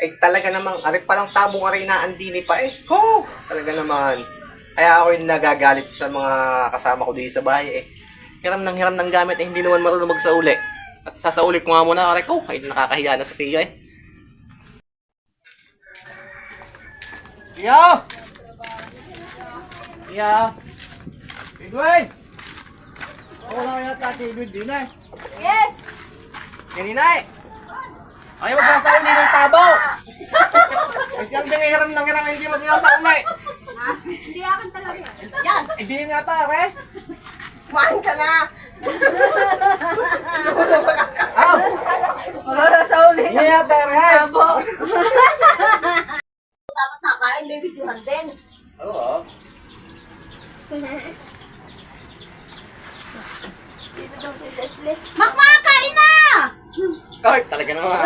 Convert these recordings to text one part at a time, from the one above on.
Eh, talaga namang, arit pa lang tabong aray na andini pa eh. Ko, talaga naman. Kaya ako yung nagagalit sa mga kasama ko dito sa bahay eh. Hiram ng hiram ng gamit eh, hindi naman marunong magsauli. At sasauli ko nga muna, aray ko, ay nakakahiya na sa tiyo eh. Tiyo! Tiyo! Edwin! Ako na kaya tati Edwin din eh. Yes! Kanina eh. Ayaw magsasauli ng tabaw. Kasi ang dinihiram ng hiram hindi mo sinasauli. Hindi akin talaga. Yan! Hindi nga ta, re. Kumain ka na! Aw! Para sa uli. Hindi nga ta, re. Dapat nakain, bibidyohan din. Oo. Dito daw kay Leslie. Makmakain na! Kahit talaga naman.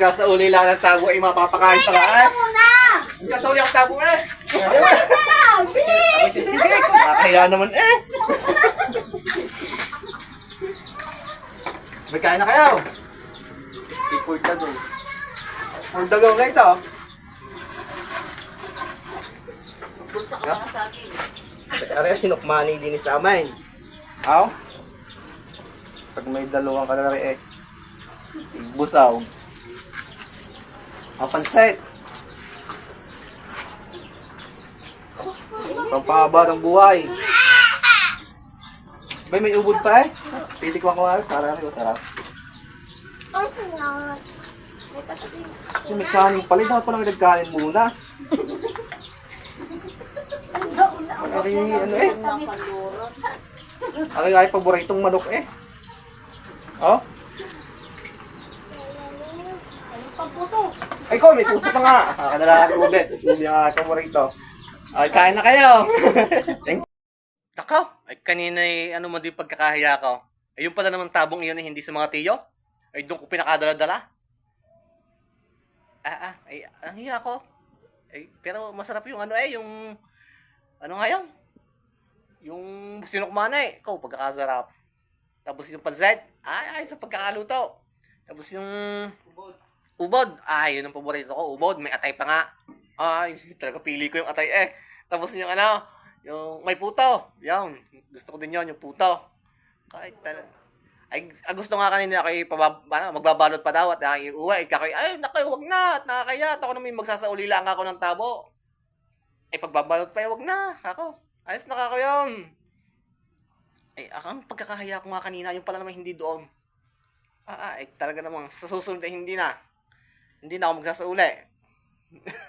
Magsasauli lang ng tabo ay mapapakain pa ka eh. muna! Magsasauli ang tabo eh. Na! Bilis! Sige, kakahiya naman eh. Magkain na kayo. Ipord na doon. Na gawin na ito. Bulsa ka mga sa akin. Kaya sinukmani din sa amin. Aw? Pag may dalawang kalari eh. Busaw. Mapansit. Pampahaba ng buhay. Bay, may ubod pa eh. Pili ko nga. Para rin masarap. Kasi may kanin pala. Dapat pa lang nagkanin muna. Ay, ano eh. Ang ay paboritong manok eh. Oh? Ay ko, may puto pa nga. Nakadala ako ulit. Hindi nga ay paborito. Ay, kain na kayo. Thank Nakaw, ay kanina ay ano man din pagkakahiya ko. Ay yung pala naman tabong iyon ay hindi sa mga tiyo. Ay doon ko pinakadala-dala. Ah, ah, ay, ang hiya ko. Ay, pero masarap yung ano eh, yung ano nga yun? Yung sinukmana eh. Ikaw, pagkakasarap. Tapos yung pansit, ay, ay, sa pagkakaluto. Tapos yung ubod, ay, yun ang paborito ko, ubod. May atay pa nga. Ay, talaga pili ko yung atay eh. Tapos yung ano, yung may puto. Yan, gusto ko din yun, yung puto. Kahit talaga. Ay, ah, gusto nga kanina kay pabab, ano, magbabalot pa daw at nakaiuwi. Kakoy, ay, nakoy, wag na, at nakakaya. At ako naman magsasauli lang ako ng tabo. Ay, pagbabalot pa, eh, wag na. Ako, ayos na kako yun. Ay, akang pagkakahiya ko nga kanina, yung pala naman hindi doon. Ah, ah, ay, talaga namang sa susunod ay hindi na. Hindi na ako magsasauli.